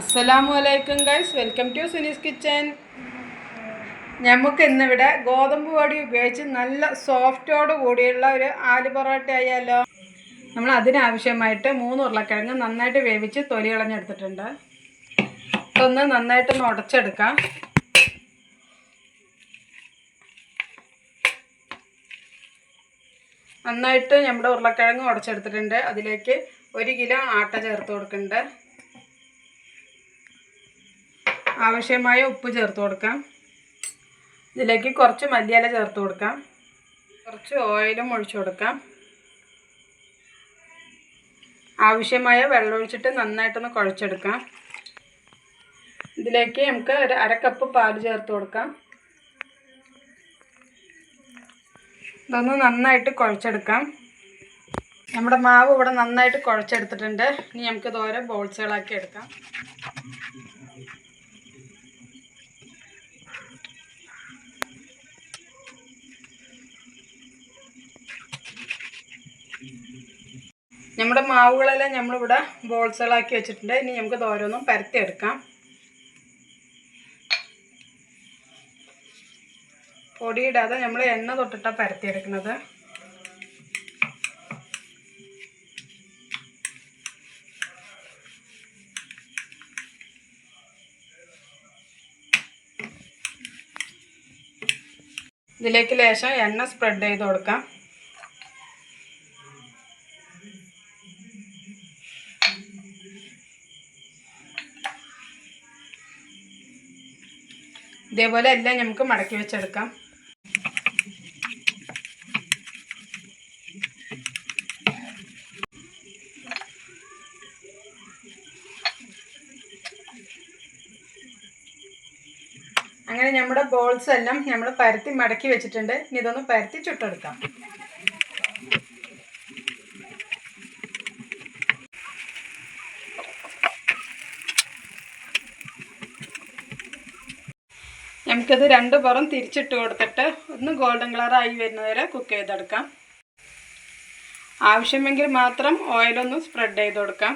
അസ്സലാമു അലൈക്കും guys. Welcome to Suni's kitchen. നമുക്ക് ഇന്നിവിടെ ഗോതമ്പ് പൊടി ഉപയോഗിച്ച് നല്ല സോഫ്റ്റോട് കൂടിയുള്ള ഒരു ആലു പൊറോട്ട ആയാലോ. നമ്മൾ അതിനാവശ്യമായിട്ട് മൂന്ന് ഉരുളക്കിഴങ്ങ് നന്നായിട്ട് വേവിച്ച് തൊലി കളഞ്ഞെടുത്തിട്ടുണ്ട്. ഇതൊന്ന് നന്നായിട്ടൊന്ന് ഉടച്ചെടുക്കാം. നന്നായിട്ട് നമ്മുടെ ഉരുളക്കിഴങ്ങ് ഉടച്ചെടുത്തിട്ടുണ്ട്. അതിലേക്ക് ഒരു കിലോ ആട്ട ചേർത്ത് കൊടുക്കുന്നുണ്ട്. ആവശ്യമായ ഉപ്പ് ചേർത്ത് കൊടുക്കാം. ഇതിലേക്ക് കുറച്ച് മല്ലിയില ചേർത്ത് കൊടുക്കാം. കുറച്ച് ഓയിലും ഒഴിച്ചു കൊടുക്കാം. ആവശ്യമായ വെള്ളം ഒഴിച്ചിട്ട് നന്നായിട്ടൊന്ന് കുഴച്ചെടുക്കാം. ഇതിലേക്ക് നമുക്ക് ഒരു അര കപ്പ് പാൽ ചേർത്ത് കൊടുക്കാം. ഇതൊന്ന് നന്നായിട്ട് കുഴച്ചെടുക്കാം. നമ്മുടെ മാവ് ഇവിടെ നന്നായിട്ട് കുഴച്ചെടുത്തിട്ടുണ്ട്. ഇനി നമുക്കിത് ഓരോ ബോൾസുകളാക്കി എടുക്കാം. നമ്മുടെ മാവുകളെല്ലാം നമ്മളിവിടെ ബോൾസുകളാക്കി വെച്ചിട്ടുണ്ട്. ഇനി നമുക്ക് ഓരോന്നും പരത്തിയെടുക്കാം. പൊടിയിടാതെ നമ്മൾ എണ്ണ തൊട്ടിട്ടാണ് പരത്തിയെടുക്കുന്നത്. ഇതിലേക്ക് ലേശം എണ്ണ സ്പ്രെഡ് ചെയ്ത് കൊടുക്കാം. ഇതേപോലെ എല്ലാം നമുക്ക് മടക്കി വെച്ചെടുക്കാം. അങ്ങനെ നമ്മുടെ ബോൾസ് എല്ലാം നമ്മൾ പരത്തി മടക്കി വെച്ചിട്ടുണ്ട്. ഇനി ഇതൊന്ന് പരത്തി ചുട്ടെടുക്കാം. നമുക്കത് രണ്ട് പുറം തിരിച്ചിട്ട് കൊടുത്തിട്ട് ഒന്ന് ഗോൾഡൻ കളർ ആയി വരുന്നവരെ കുക്ക് ചെയ്തെടുക്കാം. ആവശ്യമെങ്കിൽ മാത്രം ഓയിലൊന്ന് സ്പ്രെഡ് ചെയ്ത് കൊടുക്കാം.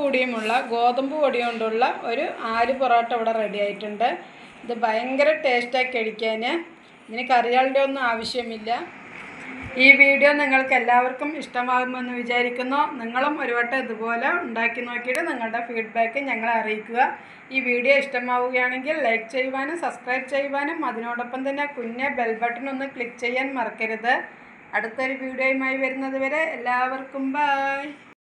കൂടിയുമുള്ള ഗോതമ്പ് പൊടി കൊണ്ടുള്ള ഒരു ആലു പൊറോട്ട ഇവിടെ റെഡി ആയിട്ടുണ്ട്. ഇത് ഭയങ്കര ടേസ്റ്റായി കഴിക്കാൻ ഇതിന് കറികളുടെ ഒന്നും ആവശ്യമില്ല. ഈ വീഡിയോ നിങ്ങൾക്ക് എല്ലാവർക്കും ഇഷ്ടമാകുമെന്ന് വിചാരിക്കുന്നു. നിങ്ങളും ഒരു വട്ടം ഇതുപോലെ ഉണ്ടാക്കി നോക്കിയിട്ട് നിങ്ങളുടെ ഫീഡ്ബാക്ക് ഞങ്ങളെ അറിയിക്കുക. ഈ വീഡിയോ ഇഷ്ടമാവുകയാണെങ്കിൽ ലൈക്ക് ചെയ്യുവാനും സബ്സ്ക്രൈബ് ചെയ്യുവാനും അതിനോടൊപ്പം തന്നെ കുഞ്ഞെ ബെൽ ബട്ടൺ ഒന്ന് ക്ലിക്ക് ചെയ്യാൻ മറക്കരുത്. അടുത്തൊരു വീഡിയോയുമായി വരുന്നത് വരെ എല്ലാവർക്കും ബായ്